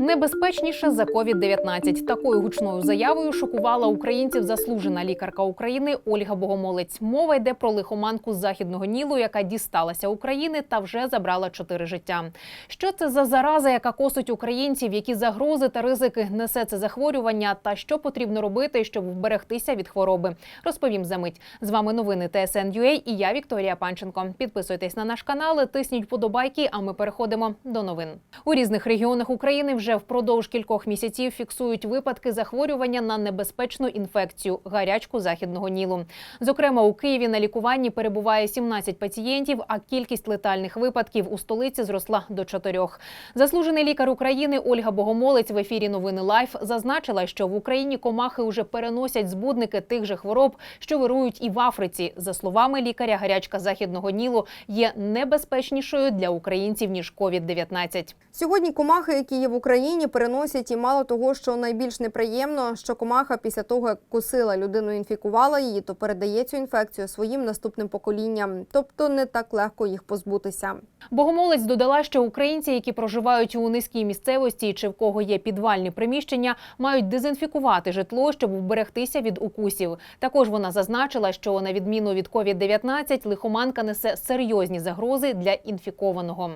Небезпечніше за COVID-19. Такою гучною заявою шокувала українців заслужена лікарка України Ольга Богомолець. Мова йде про лихоманку з західного Нілу, яка дісталася України та вже забрала чотири життя. Що це за зараза, яка косить українців? Які загрози та ризики несе це захворювання? Та що потрібно робити, щоб вберегтися від хвороби? Розповім за мить. З вами новини ТСН.UA і я Вікторія Панченко. Підписуйтесь на наш канал, тисніть вподобайки. А ми переходимо до новин. У різних регіонах України вже впродовж кількох місяців фіксують випадки захворювання на небезпечну інфекцію гарячку західного нілу. Зокрема, у Києві на лікуванні перебуває 17 пацієнтів, а кількість летальних випадків у столиці зросла до чотирьох. Заслужений лікар України Ольга Богомолець в ефірі Новини Лайф зазначила, що в Україні комахи уже переносять збудники тих же хвороб, що вирують і в Африці. За словами лікаря, гарячка західного нілу є небезпечнішою для українців ніж COVID-19. Сьогодні комахи, які є в Україні, переносять і мало того, що найбільш неприємно, що комаха після того, як кусила людину, інфікувала її, то передає цю інфекцію своїм наступним поколінням. Тобто не так легко їх позбутися. Богомолець додала, що українці, які проживають у низькій місцевості чи в кого є підвальні приміщення, мають дезінфікувати житло, щоб вберегтися від укусів. Також вона зазначила, що на відміну від COVID-19, лихоманка несе серйозні загрози для інфікованого.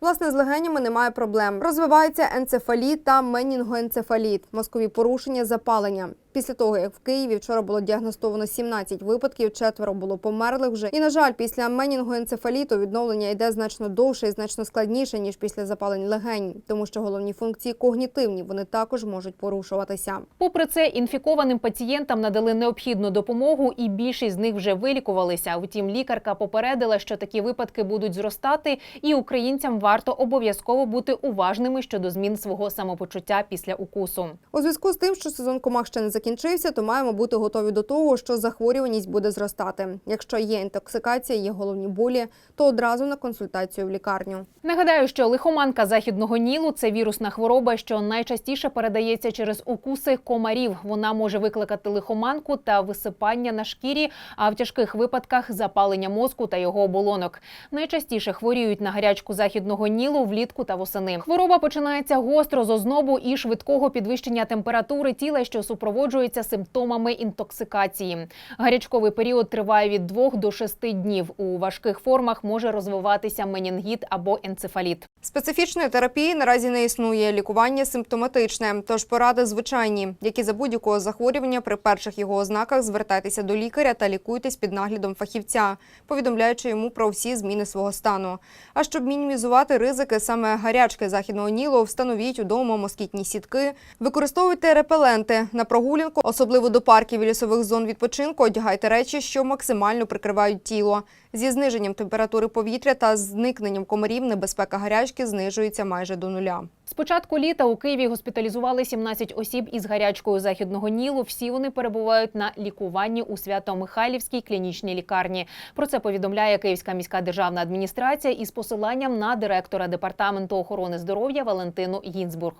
Власне, з легенями немає проблем. Розвивається енцефаліт та менінгоенцефаліт, мозкові порушення, запалення. Після того, як в Києві вчора було діагностовано 17 випадків, четверо було померлих вже. І, на жаль, після менінгоенцефаліту відновлення йде значно довше і значно складніше, ніж після запалень легень, тому що головні функції когнітивні, вони також можуть порушуватися. Попри це, інфікованим пацієнтам надали необхідну допомогу, і більшість з них вже вилікувалися. Втім, лікарка попередила, що такі випадки будуть зростати, і українцям варто обов'язково бути уважними щодо змін свого самопочуття після укусу. У зв'язку з тим, що сезон комах ще не закінчився, то маємо бути готові до того, що захворюваність буде зростати. Якщо є інтоксикація, є головні болі, то одразу на консультацію в лікарню. Нагадаю, що лихоманка західного нілу це вірусна хвороба, що найчастіше передається через укуси комарів. Вона може викликати лихоманку та висипання на шкірі, а в тяжких випадках запалення мозку та його оболонок. Найчастіше хворіють на гарячку західного нілу влітку та восени. Хвороба починається гостро з ознобу і швидкого підвищення температури тіла, що супроводжується симптомами інтоксикації. Гарячковий період триває від 2 до 6 днів. У важких формах може розвиватися менінгіт або енцефаліт. Специфічної терапії наразі не існує. Лікування симптоматичне, тож поради звичайні, які за будь-якого захворювання при перших його ознаках звертайтеся до лікаря та лікуйтесь під наглядом фахівця, повідомляючи йому про всі зміни свого стану. А щоб мінімізувати ризики саме гарячки західного нілу, встановіть удома москітні сітки, використовуйте репеленти на прогулянку, особливо до парків і лісових зон відпочинку. Одягайте речі, що максимально прикривають тіло. Зі зниженням температури повітря та зникненням комарів небезпека гарячки знижується майже до нуля. З початку літа у Києві госпіталізували 17 осіб із гарячкою західного нілу. Всі вони перебувають на лікуванні у Свято-Михайлівській клінічній лікарні. Про це повідомляє Київська міська державна адміністрація із посиланням на директора департаменту охорони здоров'я Валентину Гінзбург.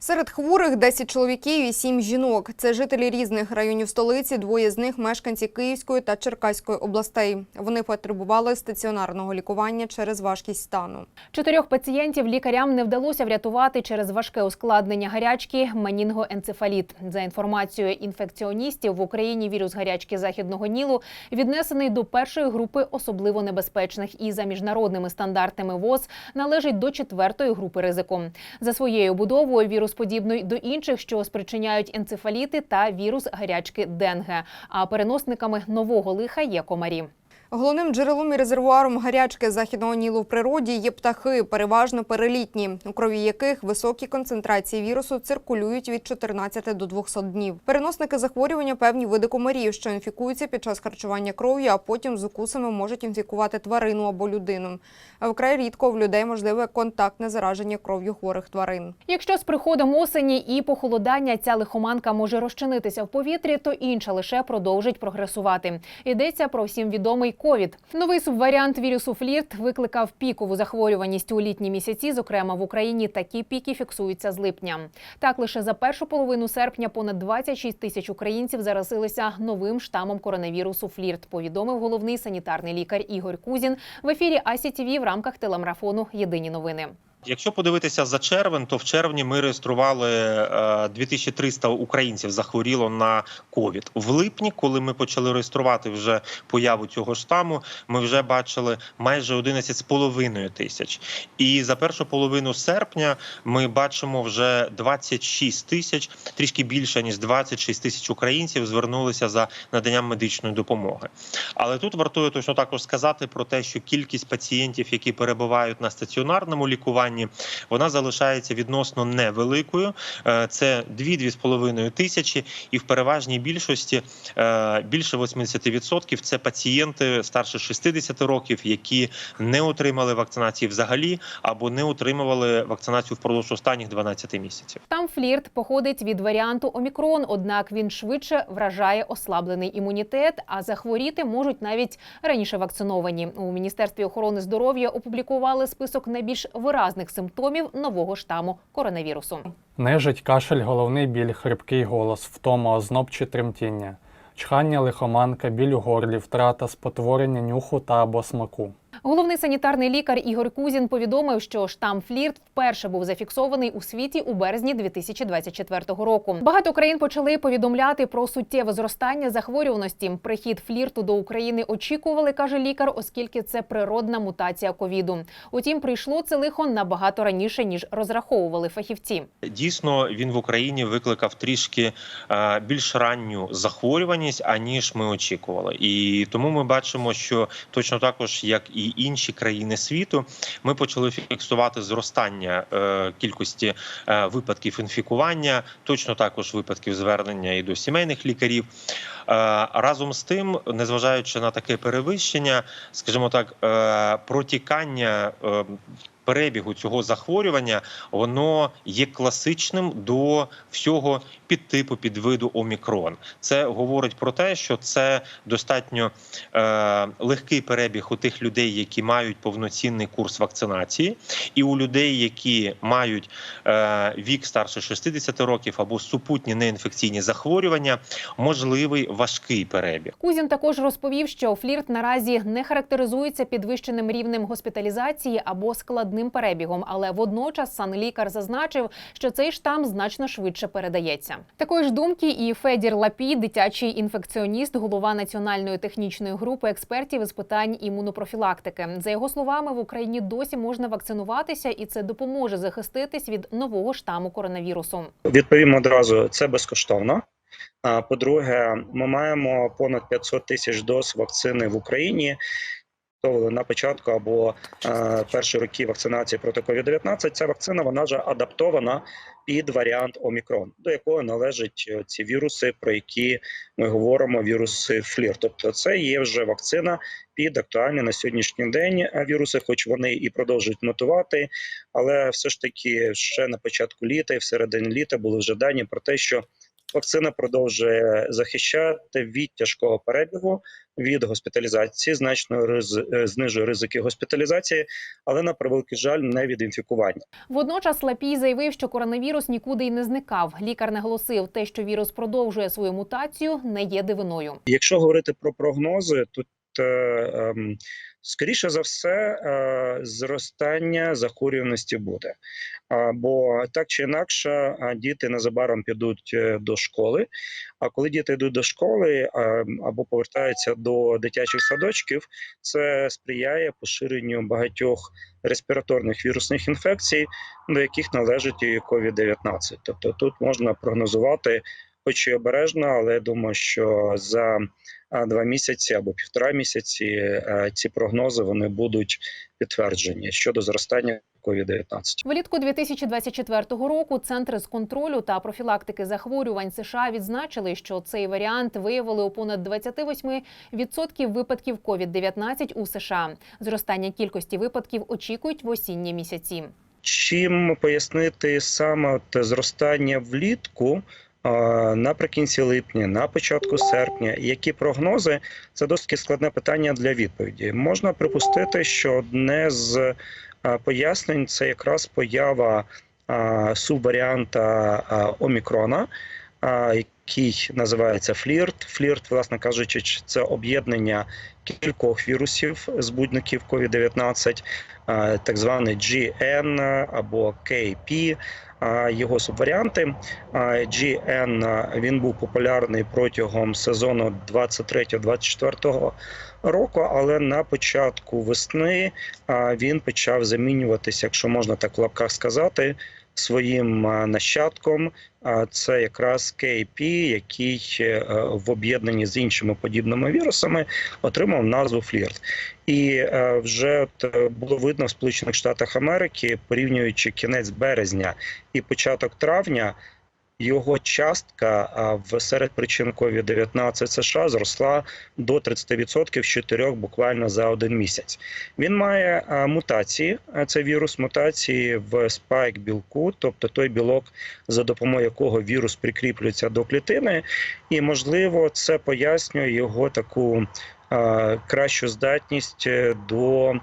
Серед хворих 10 чоловіків і 7 жінок. Це жителі різних районів столиці. Двоє з них мешканці Київської та Черкаської областей. Вони потребували стаціонарного лікування через важкість стану. Чотирьох пацієнтів лікарям не вдалося врятувати через важке ускладнення гарячки менінгоенцефаліт. За інформацією інфекціоністів, в Україні вірус гарячки західного нілу віднесений до першої групи особливо небезпечних і за міжнародними стандартами ВОЗ належить до четвертої групи ризику. За своєю будовою вірус подібний до інших, що спричиняють енцефаліти та вірус гарячки денге. А переносниками нового лиха є комарі. Головним джерелом і резервуаром гарячки західного нілу в природі є птахи, переважно перелітні, у крові яких високі концентрації вірусу циркулюють від 14 до 200 днів. Переносники захворювання певні види комарів, що інфікуються під час харчування кров'ю, а потім з укусами можуть інфікувати тварину або людину. А вкрай рідко в людей можливе контактне зараження кров'ю хворих тварин. Якщо з приходом осені і похолодання ця лихоманка може розчинитися в повітрі, то інша лише продовжить прогресувати. Йдеться про всім відомий ковід. Новий субваріант вірусу флірт викликав пікову захворюваність у літні місяці. Зокрема, в Україні такі піки фіксуються з липня. Так, лише за першу половину серпня понад 26 тисяч українців заразилися новим штамом коронавірусу флірт. Повідомив головний санітарний лікар Ігор Кузін в ефірі АСІ ТІВІ в рамках телемарафону Єдині новини. Якщо подивитися за червень, то в червні ми реєстрували е, 2300 українців захворіло на ковід. В липні, коли ми почали реєструвати вже появу цього штаму, ми вже бачили майже 11,5 тисяч. І за першу половину серпня ми бачимо вже 26 тисяч, трішки більше ніж 26 тисяч українців звернулися за наданням медичної допомоги. Але тут вартує точно також сказати про те, що кількість пацієнтів, які перебувають на стаціонарному лікуванні, вона залишається відносно невеликою. Е, Це 2-2,5 тисячі, і в переважній більшості е, більше 80% це пацієнти старше 60 років, які не отримали вакцинації взагалі або не отримували вакцинацію впродовж останніх 12 місяців. Там флірт походить від варіанту Омікрон, однак він швидше вражає ослаблений імунітет, а захворіти можуть навіть раніше вакциновані. У міністерстві охорони здоров'я опублікували список найбільш виразних симптомів нового штаму коронавірусу. Нежить, кашель, головний біль, хрипкий голос, втома, озноб чи тремтіння, чхання, лихоманка, біль у горлі, втрата, спотворення нюху та або смаку. Головний санітарний лікар Ігор Кузін повідомив, що штам флірт вперше був зафіксований у світі у березні 2024 року. Багато країн почали повідомляти про суттєве зростання захворюваності. Прихід флірту до України очікували, каже лікар, оскільки це природна мутація ковіду. Утім, прийшло це лихо набагато раніше ніж розраховували фахівці. Дійсно, він в Україні викликав трішки е, більш ранню захворюваність, аніж ми очікували. І тому ми бачимо, що точно також, як і інші країни світу, ми почали фіксувати зростання е, кількості е, випадків інфікування, точно також випадків звернення і до сімейних лікарів. Е, Разом з тим, незважаючи на таке перевищення, скажімо так, протікання. Перебігу цього захворювання воно є класичним до всього підтипу підвиду омікрон. Це говорить про те, що це достатньо е, легкий перебіг у тих людей, які мають повноцінний курс вакцинації, і у людей, які мають е, вік старше 60 років або супутні неінфекційні захворювання, можливий важкий перебіг. Кузін також розповів, що флірт наразі не характеризується підвищеним рівнем госпіталізації або складним перебігом, але водночас санлікар зазначив, що цей штам значно швидше передається. Такої ж думки і Федір Лапій, дитячий інфекціоніст, голова національної технічної групи експертів із питань імунопрофілактики. За його словами, в Україні досі можна вакцинуватися, і це допоможе захиститись від нового штаму коронавірусу. Відповім одразу, це безкоштовно. По-друге, ми маємо понад 500 тисяч доз вакцини в Україні. На початку або е, перші роки вакцинації проти COVID-19 ця вакцина вона вже адаптована під варіант Омікрон, до якого належать е, ці віруси, про які ми говоримо, віруси флір. Тобто, це є вже вакцина під актуальні на сьогоднішній день е, віруси, хоч вони і продовжують мутувати, але все ж таки ще на початку літа і в середині літа були вже дані про те, що вакцина продовжує захищати від тяжкого перебігу, від госпіталізації, значно riz- е, знижує ризики госпіталізації, але на превеликий жаль, не від інфікування. Водночас Лапій заявив, що коронавірус нікуди й не зникав. Лікар наголосив, те, що вірус продовжує свою мутацію, не є дивиною. Якщо говорити про прогнози, тут е, ем, скоріше за все е, зростання захворюваності буде. Бо так чи інакше, діти незабаром підуть е, до школи. А коли діти йдуть до школи або повертаються до дитячих садочків, це сприяє поширенню багатьох респіраторних вірусних інфекцій, до яких належить і COVID-19. Тобто тут можна прогнозувати хоч і обережно, але я думаю, що за два місяці або півтора місяці е, ці прогнози вони будуть підтверджені щодо зростання COVID-19. Влітку 2024 року центри з контролю та профілактики захворювань США відзначили, що цей варіант виявили у понад 28% випадків COVID-19 у США. Зростання кількості випадків очікують в осінні місяці. Чим пояснити саме от зростання влітку? Наприкінці липня, на початку серпня, які прогнози це досить складне питання для відповіді. Можна припустити, що одне з пояснень це якраз поява субваріанта омікрона. Який називається флірт. Флірт, власне кажучи, це об'єднання кількох вірусів збудників COVID-19, так званий GN або KP. Його субваріанти GN він був популярний протягом сезону 23-24 року, але на початку весни він почав замінюватися, якщо можна так в лапках сказати, своїм нащадком. Це якраз KP, який е, в об'єднанні з іншими подібними вірусами отримав назву флірт. І е, вже е, було видно в Сполучених Штатах Америки, порівнюючи кінець березня і початок травня. Його частка в серед причин COVID-19 США зросла до 30% з 4 буквально за один місяць. Він має мутації. Це вірус мутації в спайк білку, тобто той білок, за допомогою якого вірус прикріплюється до клітини, і можливо це пояснює його таку кращу здатність е, до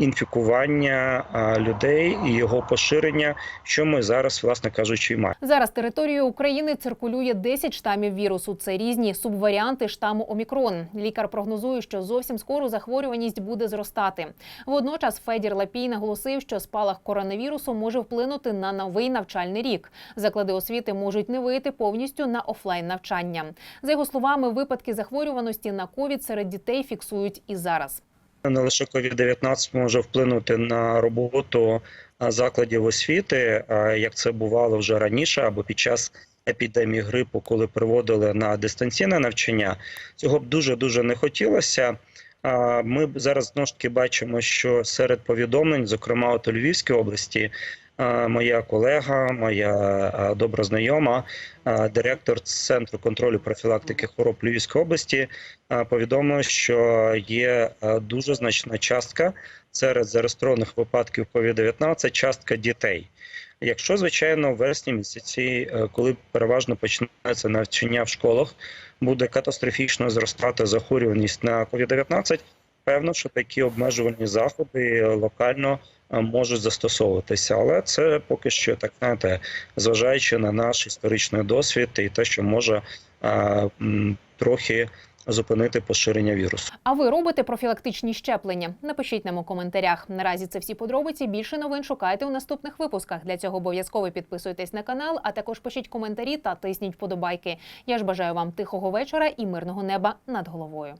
інфікування людей і його поширення, що ми зараз, власне кажучи, і маємо. Зараз територією України циркулює 10 штамів вірусу. Це різні субваріанти штаму Омікрон. Лікар прогнозує, що зовсім скоро захворюваність буде зростати. Водночас Федір Лапій наголосив, що спалах коронавірусу може вплинути на новий навчальний рік. Заклади освіти можуть не вийти повністю на офлайн навчання. За його словами, випадки захворюваності на ковід серед дітей фіксують і зараз. Не лише COVID-19 може вплинути на роботу закладів освіти, як це бувало вже раніше, або під час епідемії грипу, коли приводили на дистанційне навчання. Цього б дуже дуже не хотілося. Ми зараз знову ж таки бачимо, що серед повідомлень, зокрема от у Львівській області, моя колега, моя добра знайома, директор центру контролю профілактики хвороб Львівської області, а, повідомив, що є дуже значна частка серед зареєстрованих випадків COVID-19 частка дітей. Якщо, звичайно, в вересні місяці, е, коли переважно починається навчання в школах, буде катастрофічно зростати захворюваність на COVID-19, певно, що такі обмежувальні заходи локально можуть застосовуватися. Але це поки що так знаєте, зважаючи на наш історичний досвід і те, що може е, м, трохи зупинити поширення вірусу. А ви робите профілактичні щеплення? Напишіть нам у коментарях. Наразі це всі подробиці. Більше новин шукайте у наступних випусках. Для цього обов'язково підписуйтесь на канал, а також пишіть коментарі та тисніть вподобайки. Я ж бажаю вам тихого вечора і мирного неба над головою.